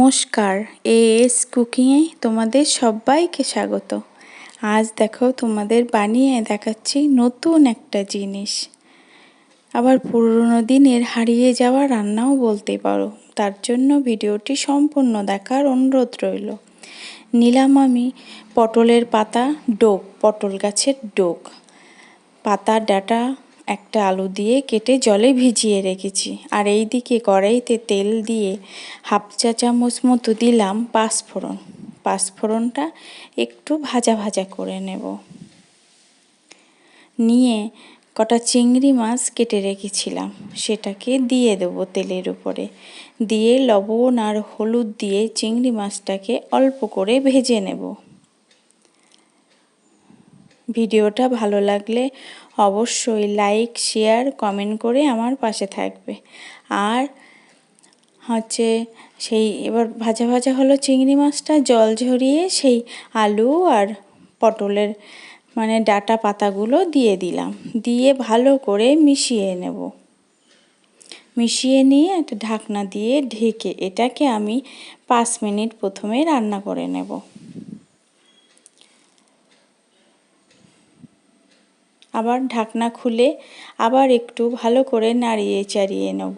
নমস্কার A S কুকিংয়ে তোমাদের সবাইকে স্বাগত। আজ দেখো তোমাদের বানিয়ে দেখাচ্ছি নতুন একটা জিনিস। আবার পুরনো দিনের হারিয়ে যাওয়া রান্নাও বলতে পারো, তার জন্য ভিডিওটি সম্পূর্ণ দেখার অনুরোধ রইল। নিলাম আমি পটলের পাতা, ডোক, পটল গাছের ডোক। পাতা ডাটা একটা আলু দিয়ে কেটে জলে ভিজিয়ে রেখেছি। আর এই দিকে কড়াইতে তেল দিয়ে হাফ চা চামচ মতো দিলাম পাঁচফোড়ন। পাঁচফোড়নটা একটু ভাজা ভাজা করে নেব। নিয়ে কটা চিংড়ি মাছ কেটে রেখেছিলাম। সেটাকে দিয়ে দেবো তেলের উপরে। দিয়ে লবণ আর হলুদ দিয়ে চিংড়ি মাছটাকে অল্প করে ভেজে নেব। ভিডিওটা ভালো লাগলে অবশ্যই লাইক শেয়ার কমেন্ট করে আমার পাশে থাকবে। আর হচ্ছে সেই এবার ভাজা ভাজা হলো চিংড়ি মাছটা, জল ঝরিয়ে সেই আলু আর পটলের মানে ডাটা পাতাগুলো দিয়ে দিলাম। দিয়ে ভালো করে মিশিয়ে নেব। মিশিয়ে নিয়ে একটা ঢাকনা দিয়ে ঢেকে এটাকে আমি পাঁচ মিনিট প্রথমে রান্না করে নেব। আবার ঢাকনা খুলে আবার একটু ভালো করে নাড়িয়ে চাড়িয়ে নেব।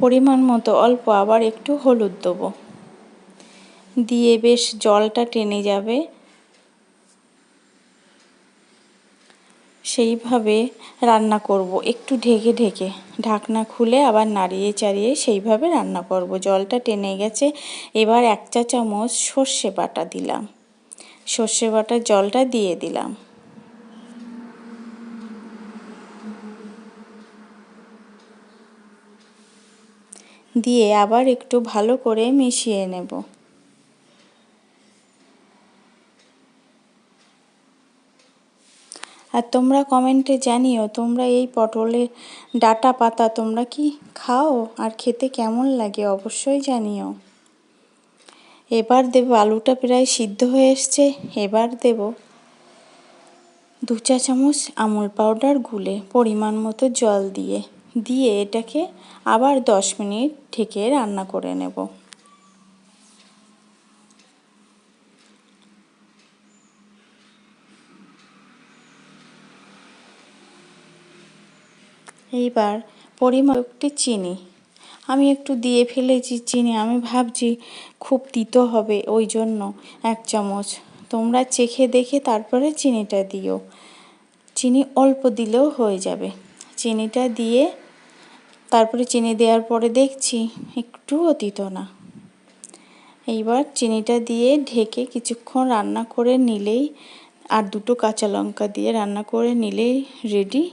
পরিমাণ মতো অল্প আবার একটু হলুদ দেবো। দিয়ে বেশ জলটা টেনে যাবে। সেইভাবে রান্না করব। একটু ঢেকে ঢেকে। ঢাকনা খুলে আবার নাড়িয়ে চাড়িয়ে সেইভাবে রান্না করব। জলটা টেনে গেছে। এবার এক চা চামচ সর্ষে বাটা দিলাম। সর্ষে বাটার জলটা দিয়ে দিলাম। দিয়ে আবার একটু ভালো করে মিশিয়ে নেব। আর তোমরা কমেন্টে জানিও, তোমরা এই পটলের ডাটা পাতা তোমরা কি খাও আর খেতে কেমন লাগে অবশ্যই জানিও। এবার দেব আলুটা প্রায় সিদ্ধ হয়ে এসছে, এবার দেব দু চা চামচ আমুল পাউডার গুলে পরিমাণ মতো জল দিয়ে দিয়ে এটাকে আবার দশ মিনিট ঢেকে রান্না করে নেব। এইবার পরিমাণ একটি চিনি। আমি একটু দিয়ে ফেলেছি চিনি, আমি ভাবছি খুব তিতো হবে, ওই জন্য এক চামচ। তোমরা চেখে দেখে তারপরে চিনিটা দিও। চিনি অল্প দিলেও হয়ে যাবে। চিনিটা দিয়ে তারপরে চিনি দেওয়ার পরে দেখছি একটুও তিতো না। এইবার চিনিটা দিয়ে ঢেকে কিছুক্ষণ রান্না করে নিলেই, আর দুটো কাঁচা লঙ্কা দিয়ে রান্না করে নিলেই রেডি